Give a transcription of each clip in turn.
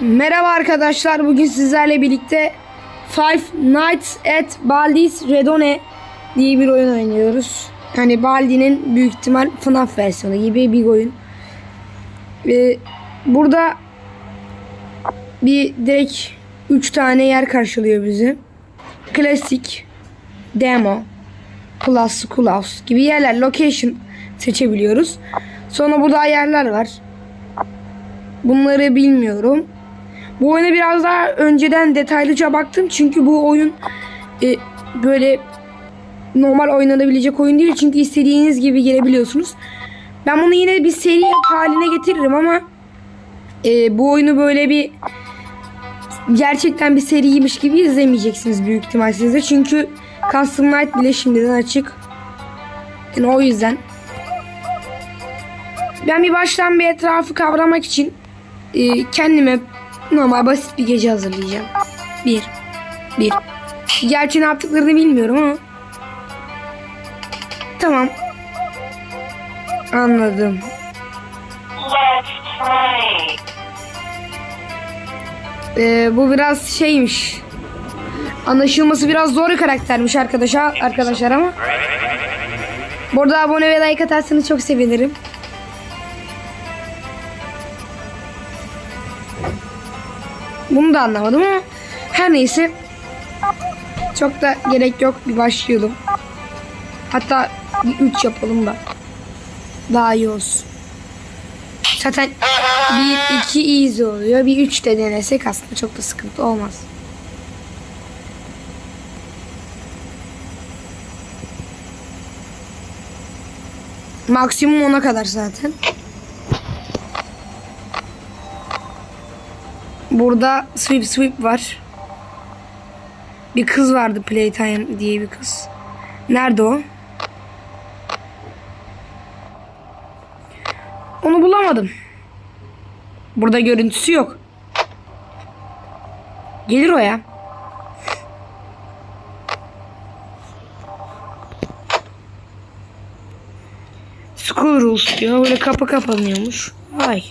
Merhaba arkadaşlar. Bugün sizlerle birlikte Five Nights at Baldi's Redone diye bir oyun oynuyoruz. Yani Baldi'nin büyük ihtimal FNAF versiyonu gibi bir oyun. Ee, burada bir direkt 3 tane yer karşılıyor bizi. Klasik, Demo, Plus, Clubs gibi yerler, location seçebiliyoruz. Sonra burada ayarlar var. Bunları bilmiyorum. Bu oyuna biraz daha önceden detaylıca baktım. Çünkü bu oyun e, böyle normal oynanabilecek oyun değil. Çünkü istediğiniz gibi girebiliyorsunuz. Ben bunu yine bir seri haline getiririm ama e, bu oyunu böyle bir gerçekten bir seriymiş gibi izlemeyeceksiniz büyük ihtimal siz de. Çünkü Custom Night bile şimdiden açık. Yani o yüzden. Ben bir baştan bir etrafı kavramak için e, kendime normal basit bir gece hazırlayacağım. Bir. Bir. Gerçi ne yaptıklarını bilmiyorum ama. Tamam. Anladım. Ee, bu biraz şeymiş. Anlaşılması biraz zor bir karaktermiş arkadaşa, arkadaşlar ama. Burada abone ve like atarsanız çok sevinirim. Bunu da anlamadım ama her neyse. Çok da gerek yok. Bir başlayalım. Hatta bir 3 yapalım da. Daha iyi olsun. Zaten bir iki easy oluyor. Bir üç de denesek aslında çok da sıkıntı olmaz. Maksimum ona kadar zaten. Burada sweep sweep var. Bir kız vardı Playtime diye bir kız. Nerede o? Onu bulamadım. Burada görüntüsü yok. Gelir o ya. School rules diyor. Böyle kapı kapanıyormuş. Ay.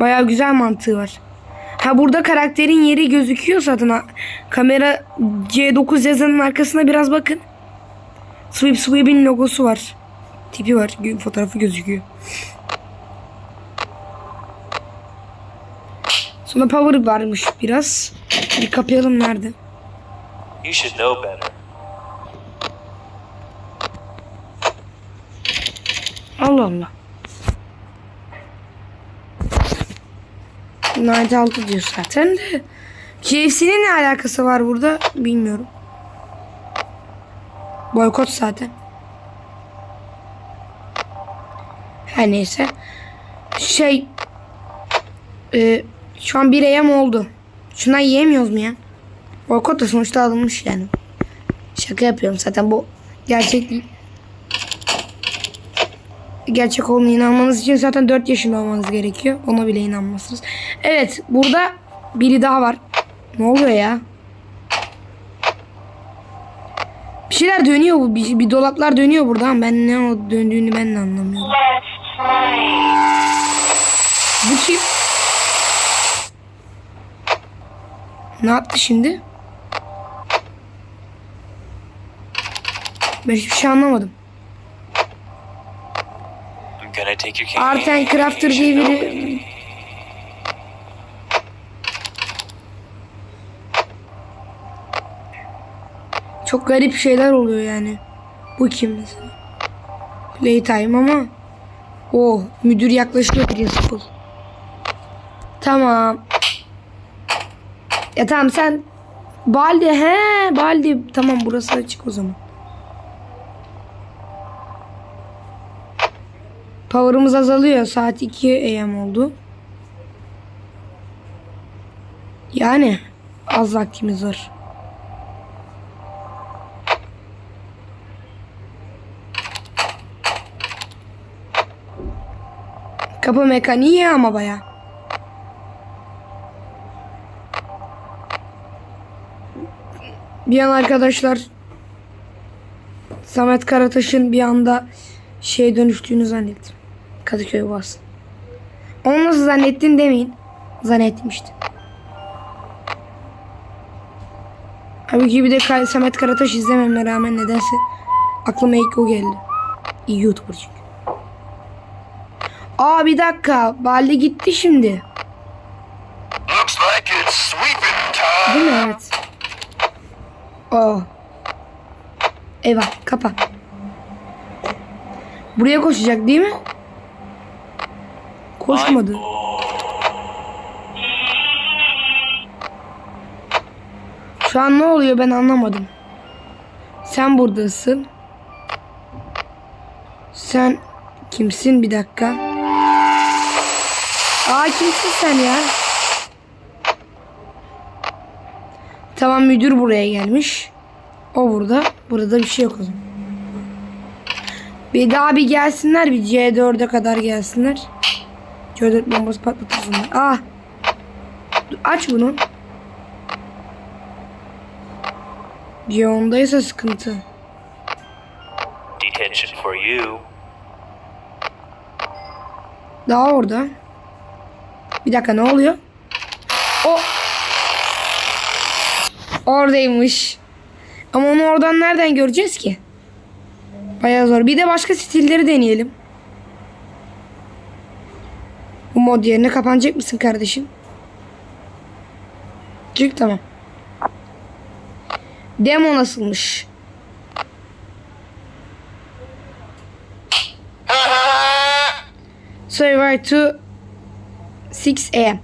Bayağı güzel mantığı var. Ha burada karakterin yeri gözüküyor zaten. Kamera C9 yazanın arkasına biraz bakın. Sweep Sweep'in logosu var. Tipi var. Fotoğrafı gözüküyor. Sonra power varmış biraz. Bir kapayalım nerede? You should know better. Allah Allah. Night 6 diyor zaten de. KFC'nin ne alakası var burada bilmiyorum. Boykot zaten. Her neyse. Şey. E, şu an 1 AM oldu. Şundan yiyemiyoruz mu ya? Boykot da sonuçta alınmış yani. Şaka yapıyorum zaten bu gerçek değil. Gerçek olduğuna inanmanız için zaten 4 yaşında olmanız gerekiyor. Ona bile inanmazsınız. Evet burada biri daha var. Ne oluyor ya? Bir şeyler dönüyor bu. Bir, bir dolaplar dönüyor burada ama ben ne o döndüğünü ben de anlamıyorum. Bu kim? Ne yaptı şimdi? Ben hiçbir şey anlamadım. Art and Crafter diye biri Çok garip şeyler oluyor yani. Bu kim mesela? Playtime ama Oh müdür yaklaşıyor principal. Tamam. Ya tamam sen Baldi he Baldi tamam burası açık o zaman. Power'ımız azalıyor. Saat 2 AM oldu. Yani az vaktimiz var. Kapı mekaniği ama baya. Bir an arkadaşlar Samet Karataş'ın bir anda şeye dönüştüğünü zannettim. Kadıköy Boğaz. Onu nasıl zannettin demeyin. Zannetmiştim. Halbuki bir de Samet Karataş izlememe rağmen nedense aklıma ilk o geldi. İyi YouTuber çünkü. Aa bir dakika. Balde gitti şimdi. Değil mi? Evet. Oo. Eyvah kapa. Buraya koşacak değil mi? Koşmadı. Şu an ne oluyor ben anlamadım. Sen buradasın. Sen kimsin bir dakika. Aa kimsin sen ya? Tamam müdür buraya gelmiş. O burada. Burada bir şey yok o zaman. Bir daha bir gelsinler. Bir C4'e kadar gelsinler. C4 bombası patlatırsınlar. Ah. Aç bunu. C10'daysa sıkıntı. Detention for you. Daha orada. Bir dakika ne oluyor? O Oradaymış. Ama onu oradan nereden göreceğiz ki? Bayağı zor. Bir de başka stilleri deneyelim. Bu mod yerine kapanacak mısın kardeşim? Çık tamam. Demo nasılmış? Survivor to 6 a.m.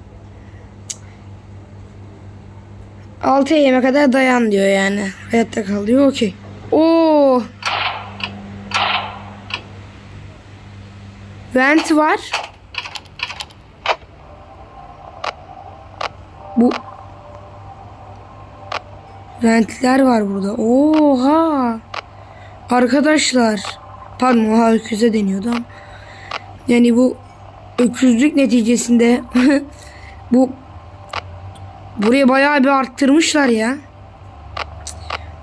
6 a.m.'e kadar dayan diyor yani. Hayatta kal diyor. Okey. Oo. Vent var. Bu Ventler var burada. Oha. Arkadaşlar. Pardon oha öküze deniyordu ama. Yani bu öküzlük neticesinde bu buraya bayağı bir arttırmışlar ya.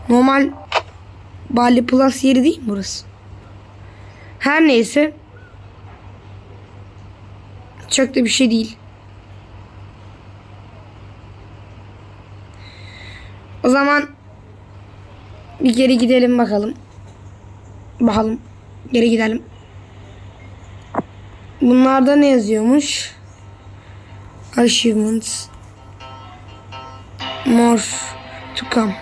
Normal Bali Plus yeri değil mi burası? Her neyse. Çok da bir şey değil. Zaman bir geri gidelim bakalım. Bakalım. Geri gidelim. Bunlarda ne yazıyormuş? Achievements. More to come.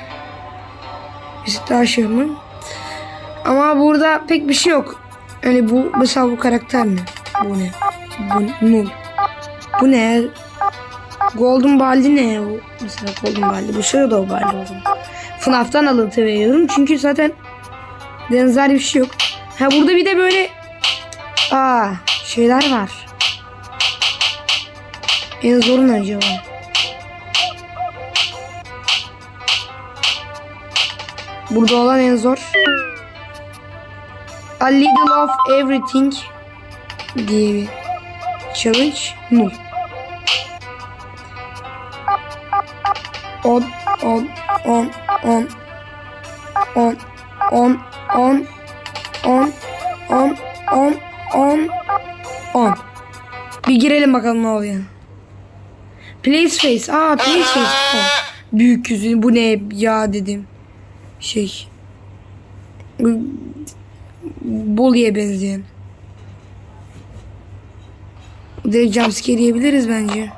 The achievement. Ama burada pek bir şey yok. Hani bu mesela bu karakter ne? Bu ne? Bu null. Bu ne? Golden Baldi ne? Mesela Golden Baldi. Bu Shadow Baldi o zaman. FNAF'tan alıntı veriyorum. Çünkü zaten benzer bir şey yok. Ha burada bir de böyle Aa, şeyler var. En zoru ne acaba? Burada olan en zor. A little of everything diye bir challenge. Null. 10 10 10 10 10 10 10 10 10 10 10 10 Bir girelim bakalım ne oluyor. Place face. Aa place face. Oh. Büyük yüzünü bu ne ya dedim. Şey. Bolu'ya benzeyen. Direkt jumpscare yiyebiliriz bence.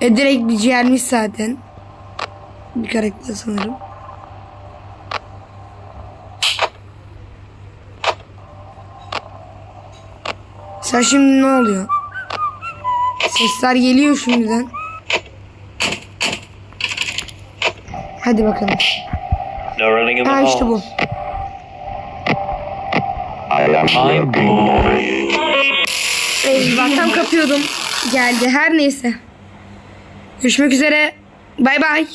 E direkt bir ciğermiş zaten. Bir karakter sanırım. Sen şimdi ne oluyor? Sesler geliyor şimdiden. Hadi bakalım. No running in the Ha işte bu. Eyvah tam kapıyordum. Geldi her neyse. Görüşmek üzere. Bay bay.